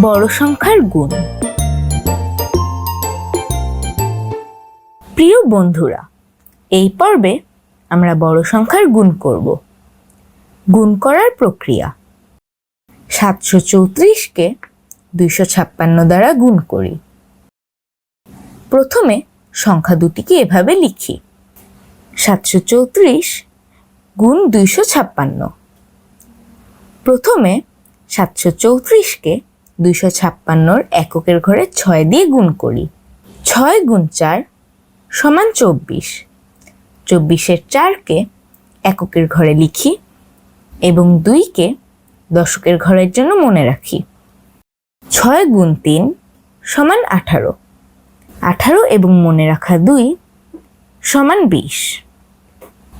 বড় সংখ্যার গুণ। প্রিয় বন্ধুরা, এই পর্বে আমরা বড় সংখ্যার গুণ করব। গুণ করার প্রক্রিয়া। সাতশো চৌত্রিশকে দুইশো ছাপ্পান্ন দ্বারা গুণ করি। প্রথমে সংখ্যা দুটিকে এভাবে লিখি। সাতশো চৌত্রিশ গুণ দুইশো ছাপ্পান্ন। প্রথমে সাতশো চৌত্রিশকে দুইশো ছাপ্পান্নর এককের ঘরে ছয় দিয়ে গুণ করি। ছয় গুণ চার সমান চব্বিশ। চব্বিশের চারকে এককের ঘরে লিখি এবং দুইকে দশকের ঘরের জন্য মনে রাখি। ছয় গুণ তিন সমান আঠারো। আঠারো এবং মনে রাখা দুই সমান বিশ।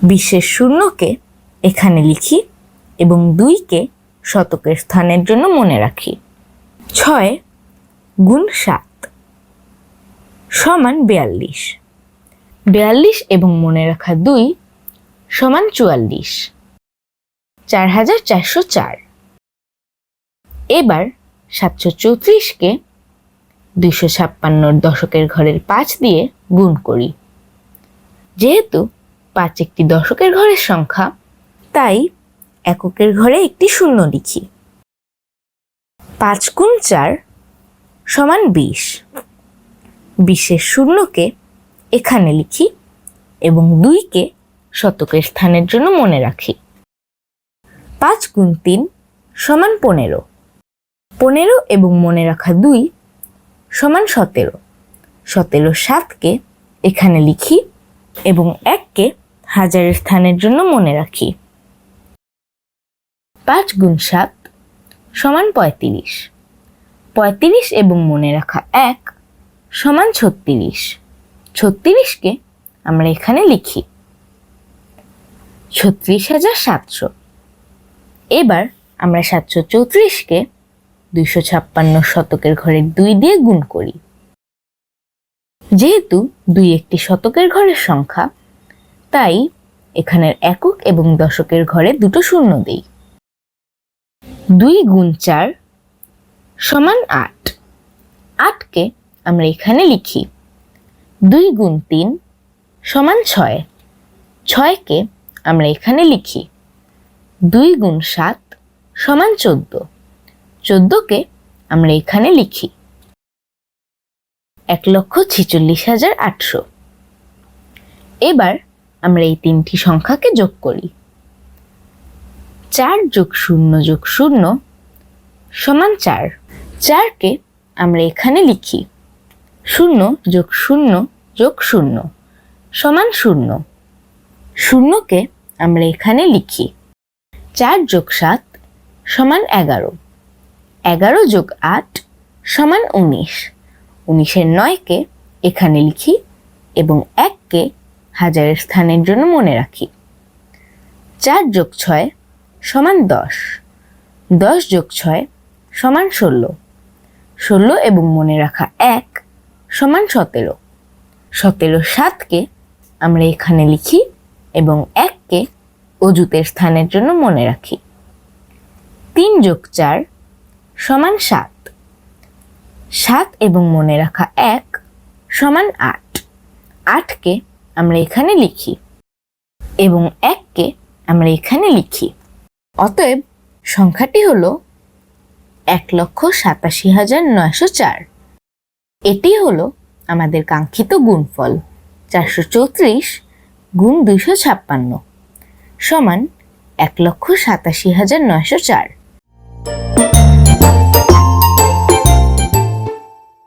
বিশের শূন্যকে এখানে লিখি এবং দুইকে শতকের স্থানের জন্য মনে রাখি। ছয় গুণ সাত সমান বিয়াল্লিশ। বিয়াল্লিশ এবং মনে রাখা দুই সমান চুয়াল্লিশ। চার হাজার চারশো চার। এবার সাতশো চৌত্রিশকে দুইশো ছাপ্পান্নর দশকের ঘরের পাঁচ দিয়ে গুণ করি। যেহেতু পাঁচ একটি দশকের ঘরের সংখ্যা, তাই এককের ঘরে একটি শূন্য লিখি। পাঁচ গুণ চার সমান বিশ। বিশের শূন্যকে এখানে লিখি এবং দুইকে শতকের স্থানের জন্য মনে রাখি। পাঁচ গুণ তিন সমান পনেরো। পনেরো এবং মনে রাখা দুই সমান সতেরো। সতেরো সাতকে এখানে লিখি এবং এককে হাজারের স্থানের জন্য মনে রাখি। পাঁচ গুণ সাত সমান পঁয়ত্রিশ। পঁয়ত্রিশ এবং মনে রাখা এক সমান ছত্রিশ। ছত্রিশকে আমরা এখানে লিখি। ছত্রিশ হাজার সাতশো। এবার আমরা সাতশো চৌত্রিশকে দুইশো ছাপ্পান্ন শতকের ঘরের দুই দিয়ে গুণ করি। যেহেতু দুই একটি শতকের ঘরের সংখ্যা, তাই এখানের একক এবং দশকের ঘরে দুটো শূন্য দেই। দুই গুণ চার সমান আট। আটকে আমরা এখানে লিখি দুই গুণ তিন সমান ছয়। ছয়কে আমরা এখানে লিখি দুই গুণ সাত সমান চোদ্দ। চোদ্দকে আমরা এখানে লিখি এক লক্ষ ছিচল্লিশ হাজার আটশো। এবার আমরা এই তিনটি সংখ্যাকে যোগ করি। চার যোগ শূন্য যোগ শূন্য সমান চার। চারকে আমরা এখানে লিখি শূন্য যোগ শূন্য যোগ শূন্য সমান শূন্য। শূন্যকে আমরা এখানে লিখি চার যোগ সাত সমান এগারো। এগারো যোগ আট সমান উনিশ। উনিশের নয়কে এখানে লিখি এবং এককে হাজারের স্থানের জন্য মনে রাখি। চার যোগ ছয় সমান দশ। দশ যোগ ছয় সমান ষোলো। ষোলো এবং মনে রাখা এক সমান সতেরো। সতেরো সাতকে আমরা এখানে লিখি এবং এককে অজুতের স্থানের জন্য মনে রাখি। তিন যোগ চার সমান সাত। সাত এবং মনে রাখা এক সমান আট। আটকে আমরা এখানে লিখি এবং এককে আমরা এখানে লিখি। অতএব সংখ্যাটি হল এক লক্ষ সাতাশি হাজার নয়শো চার। এটি হলো আমাদের কাঙ্ক্ষিত গুণফল, চারশো চৌত্রিশ গুণ দুইশো ছাপ্পান্ন সমান এক লক্ষ সাতাশি হাজার নয়শো চার।